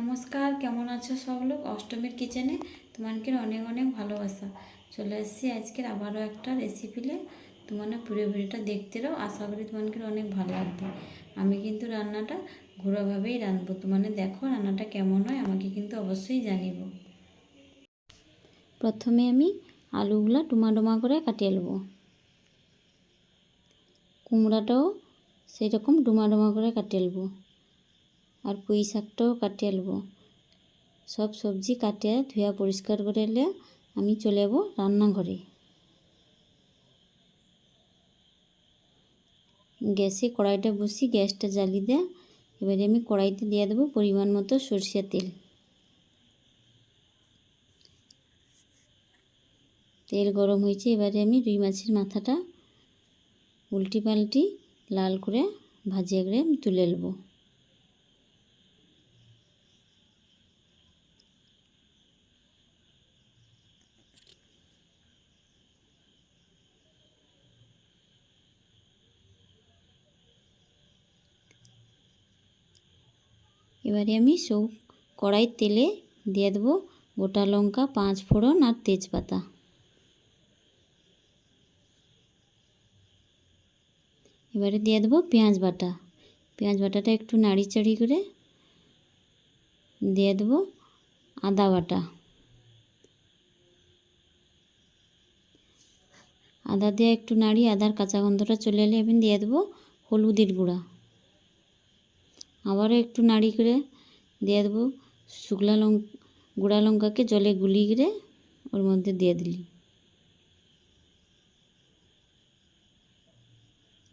নমস্কার, কেমন আছো সব লোক? অষ্টমীর কিচেনে তোমাকে অনেক অনেক ভালোবাসা। চলে এসেছি আজকের আবারও একটা রেসিপিলে তোমার পুরো ভিডিওটা দেখতে রাও, আশা করি তোমাকে অনেক ভালো লাগবে। আমি কিন্তু রান্নাটা ঘোরাভাবেই রাঁধবো। তোমার দেখো রান্নাটা কেমন হয়, আমাকে কিন্তু অবশ্যই জানিব। প্রথমে আমি আলুগুলো ডুমা করে কাটিয়ে নেব। কুমড়াটাও সেই রকম ডুমা করে কাটিয়ে নেব। আর পুঁই শাকটাও কাটিয়ে নেব সব সবজি কাটিয়ে ধুয়া পরিষ্কার করে এলে আমি চলে যাব রান্নাঘরে। গ্যাসে কড়াইটা বসি গ্যাসটা জ্বালিয়ে দেয় এবারে আমি কড়াইতে দিয়ে দেবো পরিমাণ মতো সরষের তেল। তেল গরম হয়েছে, এবারে আমি রুই মাছের মাথাটা উল্টি পাল্টি লাল করে ভাজিয়ে করে তুলে নেব। এবারে আমি সব কড়াই তেলে দিয়ে দেবো গোটা লঙ্কা, পাঁচ ফোড়ন আর তেজপাতা। এবারে দিয়ে দেবো পেঁয়াজ বাটা। পেঁয়াজ বাটাটা একটু নাড়ি চাড়ি করে দিয়ে দেবো আদা বাটা। আদা দিয়ে একটু নাড়ি আদার কাঁচা গন্ধটা চলে এলে আমি দিয়ে দেবো হলুদের গুঁড়া। আবারও একটু নাড়ি করে দিয়ে দেবো। শুকলা লঙ্কা গুঁড়া লঙ্কাকে জলে গুলি করে ওর মধ্যে দিয়ে দিলি।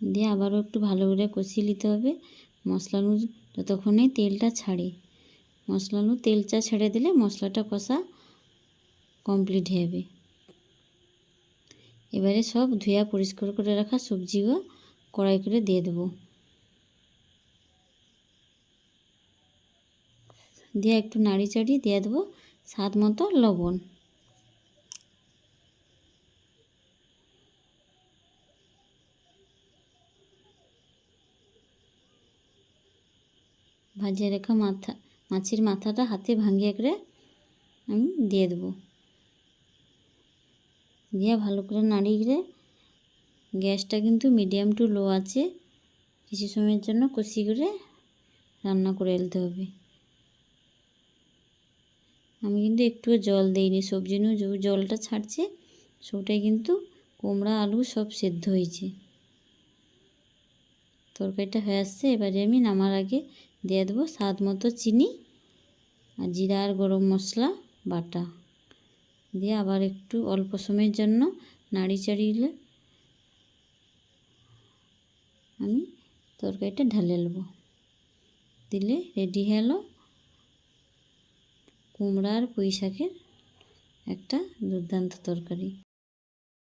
দিয়ে আবারও একটু ভালো করে কষিয়ে নিতে হবে। মশলানো যতক্ষণে তেলটা ছাড়ে। মশলানো তেলটা ছেড়ে দিলে মশলাটা কষা কমপ্লিট হয়ে যাবে এবারে সব ধুয়া পরিষ্কার করে রাখা সবজিগুলো কড়াই করে দিয়ে দেবো। দিয়ে একটু নাড়ি চাড়ি দিয়ে দেবো স্বাদ মতো লবণ। ভাজিয়ে রেখা মাথা, মাছের মাথাটা হাতে ভাঙিয়ে করে আমি দিয়ে দেবো। দিয়ে ভালো করে নাড়িয়ে করে গ্যাসটা কিন্তু মিডিয়াম টু লো আছে, কিছু সময়ের জন্য কষি করে রান্না করে ফেলতে হবে। আমি কিন্তু একটুও জল দিইনি সবজি নিয়ে জলটা ছাড়ছে, সবটাই কিন্তু কুমড়া, আলু সব সেদ্ধ হয়েছে তরকারিটা হয়ে আসছে, এবারে আমি নামার আগে দিয়ে দেবো স্বাদ মতো চিনি আর জিরা আর গরম মশলা, বাটা। দিয়ে আবার একটু অল্প সময়ের জন্য নাড়ি চাড়িয়ে আমি তরকারিটা ঢালে নেব। দিলে রেডি হলো কুমড়ার পুঁই শাকের একটা দুর্দান্ত তরকারি।